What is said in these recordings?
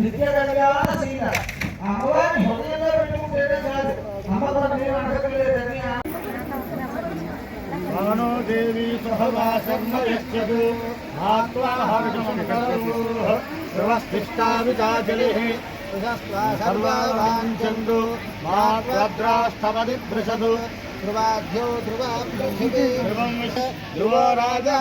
నిత్య కళ్యాణ సీత అమ్మవారిని హృదయంలో పెట్టుకుంటేనే కాదు అమ్మతో నేను అడగలేదని భవనో దేవి సహవాసర్మ యచ్చదు ఆత్వా హర్షమిష్టావితాజలి సర్వాంచందు మాద్రాష్టమది భృషదు ధ్రువాధ్యో ధ్రువ పృథివీ ధ్రువం ధ్రువో రాజా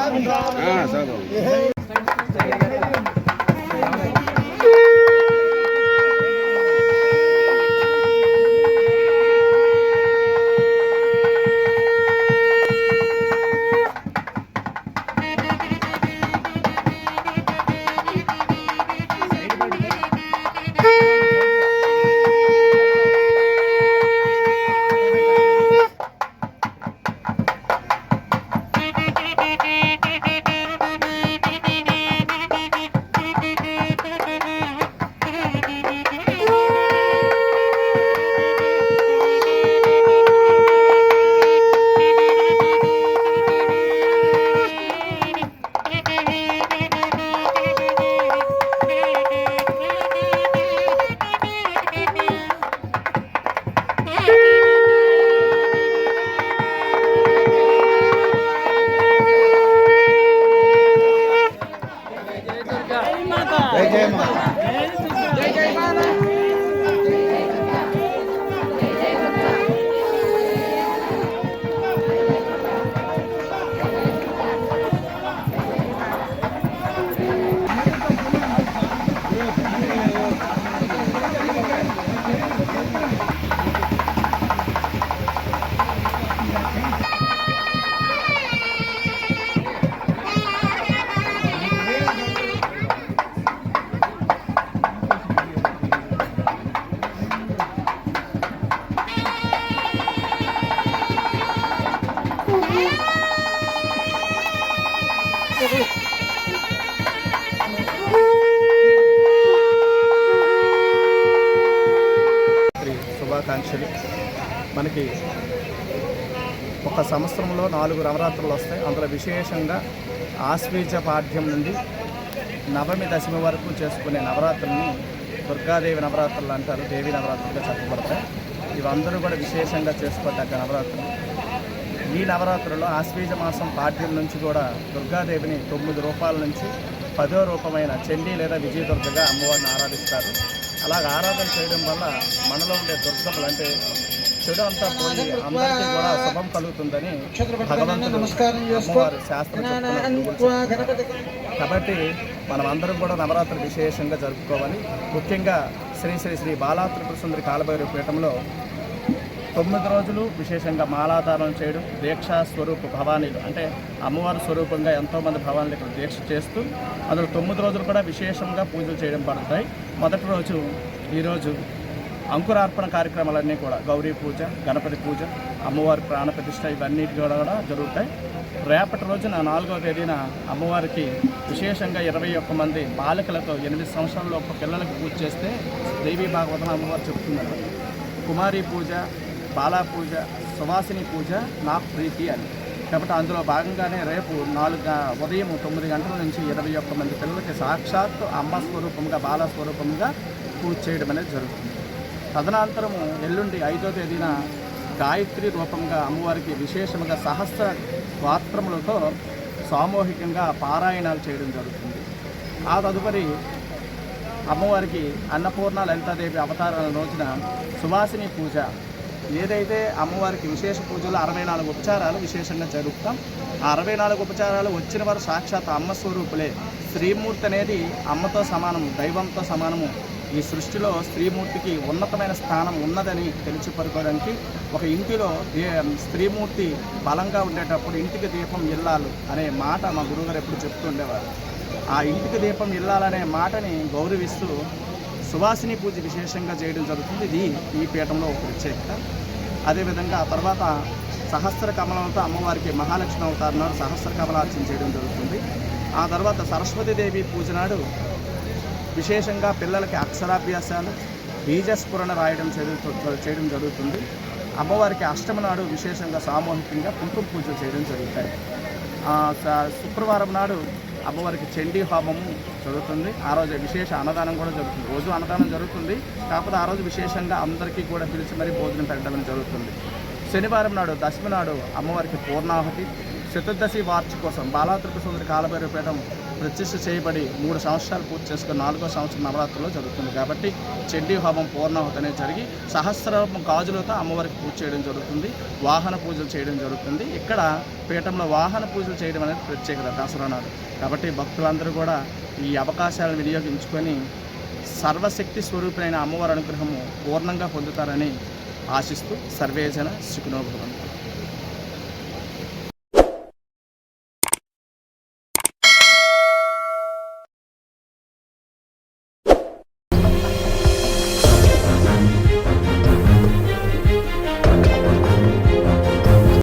जय माता మనకి ఒక సంవత్సరంలో నాలుగు నవరాత్రులు వస్తాయి. అందులో విశేషంగా ఆశ్వీజ పాఠ్యం నుండి నవమి దశమి వరకు చేసుకునే నవరాత్రుల్ని దుర్గాదేవి నవరాత్రులు అంటారు. దేవి నవరాత్రులుగా చెప్పబడతాయి. ఇవందరూ కూడా విశేషంగా చేసుకోదగ్గ నవరాత్రులు. ఈ నవరాత్రుల్లో ఆశ్వీజ మాసం పాఠ్యం నుంచి కూడా దుర్గాదేవిని తొమ్మిది రూపాయల నుంచి పదో రూపమైన చండీ లేదా విజయదుర్గగా అమ్మవారిని ఆరాధిస్తారు. అలాగ ఆరాధన చేయడం వల్ల మనలో ఉండే దుర్గములు అంటే చెడు అంతా పోయి అందరికీ కూడా శుభం కలుగుతుందని భగవంతుడు శాస్త్రం కాబట్టి మనం అందరం కూడా నవరాత్రులు విశేషంగా జరుపుకోవాలి. ముఖ్యంగా శ్రీ శ్రీ శ్రీ బాలాత్రిపుర సుందరి కాలభైరవ పీఠంలో తొమ్మిది రోజులు విశేషంగా మాలాధారం చేయడం దీక్షా స్వరూప భవానీలు అంటే అమ్మవారి స్వరూపంగా ఎంతోమంది భవానీలు ఇక్కడ దీక్ష చేస్తూ అందులో తొమ్మిది రోజులు కూడా విశేషంగా పూజలు చేయడం పడతాయి. మొదటి రోజు ఈరోజు అంకురార్పణ కార్యక్రమాలన్నీ కూడా గౌరీ పూజ గణపతి పూజ అమ్మవారి ప్రాణప్రతిష్ఠ ఇవన్నీ కూడా కూడా జరుగుతాయి. రేపటి రోజున నాలుగవ తేదీన అమ్మవారికి విశేషంగా ఇరవై ఒక్క మంది బాలికలతో ఎనిమిది సంవత్సరాల ఒక్క పిల్లలకు పూజ చేస్తే దేవీ భాగవతం అమ్మవారు చెప్తున్నారు. కుమారి పూజ బాలా పూజ సువాసిని పూజ నా ప్రీతి అని. కాబట్టి అందులో భాగంగానే రేపు నాలుగు ఉదయం తొమ్మిది గంటల నుంచి ఇరవై ఒక్క మంది పిల్లలకి సాక్షాత్తు అమ్మ స్వరూపంగా బాల స్వరూపంగా పూజ చేయడం అనేది జరుగుతుంది. తదనంతరము ఎల్లుండి ఐదో తేదీన గాయత్రి రూపంగా అమ్మవారికి విశేషంగా సహస్ర గాత్రములతో సామూహికంగా పారాయణాలు చేయడం జరుగుతుంది. ఆ తదుపరి అమ్మవారికి అన్నపూర్ణ లలితాదేవి అవతారాల రోజున సువాసిని పూజ ఏదైతే అమ్మవారికి విశేష పూజలు అరవై నాలుగు ఉపచారాలు విశేషంగా జరుపుతాం. ఆ అరవై నాలుగు ఉపచారాలు వచ్చిన వారు సాక్షాత్ అమ్మ స్వరూపులే. స్త్రీమూర్తి అనేది అమ్మతో సమానము దైవంతో సమానము. ఈ సృష్టిలో స్త్రీమూర్తికి ఉన్నతమైన స్థానం ఉన్నదని తెలిసిపరుకోవడానికి ఒక ఇంటిలో దే- స్త్రీమూర్తి బలంగా ఉండేటప్పుడు ఇంటికి దీపం ఇల్లాలు అనే మాట మా గురువుగారు ఎప్పుడు చెప్తుండేవారు ఆ ఇంటికి దీపం ఇల్లాలనే మాటని గౌరవిస్తూ సువాసిని పూజ విశేషంగా చేయడం జరుగుతుంది. ఇది ఈ పీఠంలో ఒక ప్రత్యేకత. అదేవిధంగా ఆ తర్వాత సహస్ర కమలంతో అమ్మవారికి మహాలక్ష్మి అవతారం సహస్ర కమలార్చన చేయడం జరుగుతుంది. ఆ తర్వాత సరస్వతీదేవి పూజ నాడు విశేషంగా పిల్లలకి అక్షరాభ్యాసాలు బీజస్ఫురణ రాయడం చేయడం జరుగుతుంది. అమ్మవారికి అష్టమి నాడు విశేషంగా సామూహికంగా కుంకుమ పూజలు చేయడం జరుగుతాయి. స- శుక్రవారం నాడు అమ్మవారికి చండీ హోమము జరుగుతుంది. ఆ రోజు విశేష అన్నదానం కూడా జరుగుతుంది. రోజు అన్నదానం జరుగుతుంది. కాకపోతే ఆ రోజు విశేషంగా అందరికీ కూడా పిలిచి మరీ భోజనం పెట్టడం జరుగుతుంది. శనివారం నాడు దశమి నాడు అమ్మవారికి పూర్ణాహుతి. చతుర్దశి వార్షికోసం బాలాత్రిక సుందరి కాలభైరవపీఠం ప్రతిష్ఠ చేయబడి మూడు సంవత్సరాలు పూర్తి చేసుకుని నాలుగో సంవత్సరం నవరాత్రుల్లో జరుగుతుంది కాబట్టి చెడ్డి హోమం పూర్ణాహుతనే జరిగి సహస్రం గాజులతో అమ్మవారికి పూజ చేయడం జరుగుతుంది వాహన పూజలు చేయడం జరుగుతుంది. ఇక్కడ పీఠంలో వాహన పూజలు చేయడం అనేది ప్రత్యేకత దసరా నాడు. కాబట్టి భక్తులందరూ కూడా ఈ అవకాశాలను వినియోగించుకొని సర్వశక్తి స్వరూపులైన అమ్మవారి అనుగ్రహము పూర్ణంగా పొందుతారని ఆశిస్తూ సర్వేజన సుఖనోభవంతు.